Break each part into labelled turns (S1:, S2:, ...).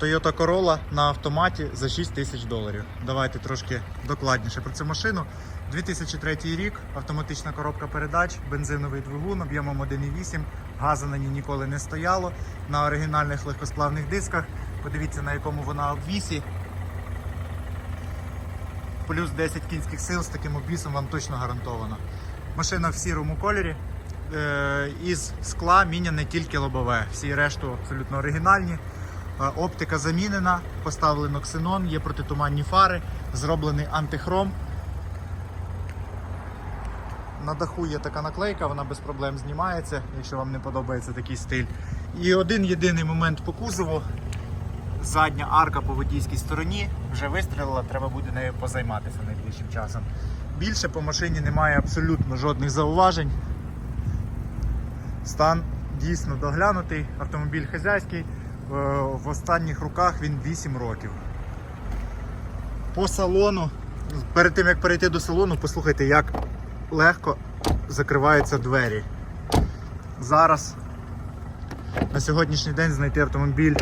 S1: Toyota Corolla на автоматі за 6 тисяч доларів. Давайте трошки докладніше про цю машину. 2003 рік, автоматична коробка передач, бензиновий двигун об'ємом 1,8, газу на ній ніколи не стояло. На оригінальних легкосплавних дисках. Подивіться, на якому вона обвісі. Плюс 10 кінських сил з таким обвісом вам точно гарантовано. Машина в сірому кольорі. Е, із скла міняне тільки лобове. Всі решту абсолютно оригінальні. Оптика замінена, поставлено ксенон, є протитуманні фари, зроблений антихром. На даху є така наклейка, вона без проблем знімається, якщо вам не подобається такий стиль. І один єдиний момент по кузову. Задня арка по водійській стороні вже вистрілила, треба буде нею позайматися найближчим часом. Більше по машині немає абсолютно жодних зауважень. Стан дійсно доглянутий, автомобіль хазяйський. Е, В останніх руках він 8 років. По салону, перед тим як перейти до салону, послухайте, як легко закриваються двері. Зараз на сьогоднішній день знайти автомобіль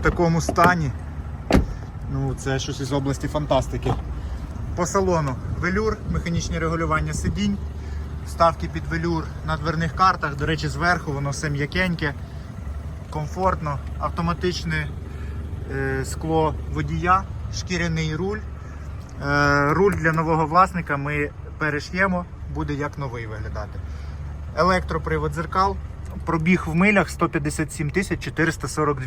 S1: в такому стані. Ну, це щось із області фантастики. По салону велюр, механічні регулювання сидінь, вставки під велюр на дверних картах. До речі, зверху воно все м'якеньке, комфортно, автоматичне е, скло водія, шкіряний руль. Е, руль для нового власника ми переш'ємо, буде як новий виглядати. Електропривод дзеркал, пробіг в милях 157 442.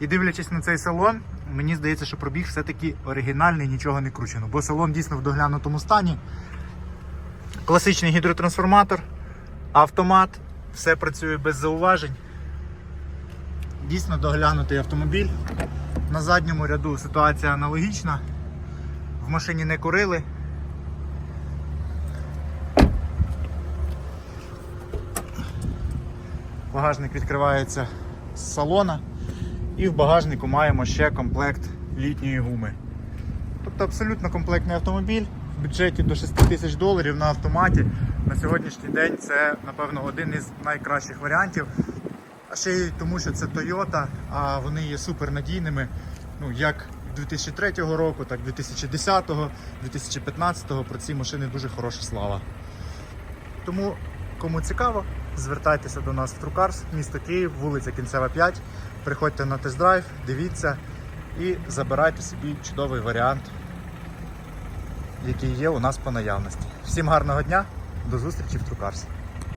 S1: І дивлячись на цей салон, мені здається, що пробіг все-таки оригінальний, нічого не кручено. Бо салон дійсно в доглянутому стані. Класичний гідротрансформатор, автомат, все працює без зауважень. Дійсно доглянутий автомобіль. На задньому ряду ситуація аналогічна. В машині не курили. Багажник відкривається з салона. І в багажнику маємо ще комплект літньої гуми. Тобто абсолютно комплектний автомобіль в бюджеті до 6 тисяч доларів на автоматі. На сьогоднішній день це, напевно, один із найкращих варіантів. Ще й тому, що це Toyota, а вони є супернадійними. Ну, як 2003 року, так 2010, 2015 про ці машини дуже хороша слава. Тому, кому цікаво, звертайтеся до нас в Трукарс, місто Київ, вулиця Кінцева 5. Приходьте на тест-драйв, дивіться і забирайте собі чудовий варіант, який є у нас по наявності. Всім гарного дня, до зустрічі в Трукарсі.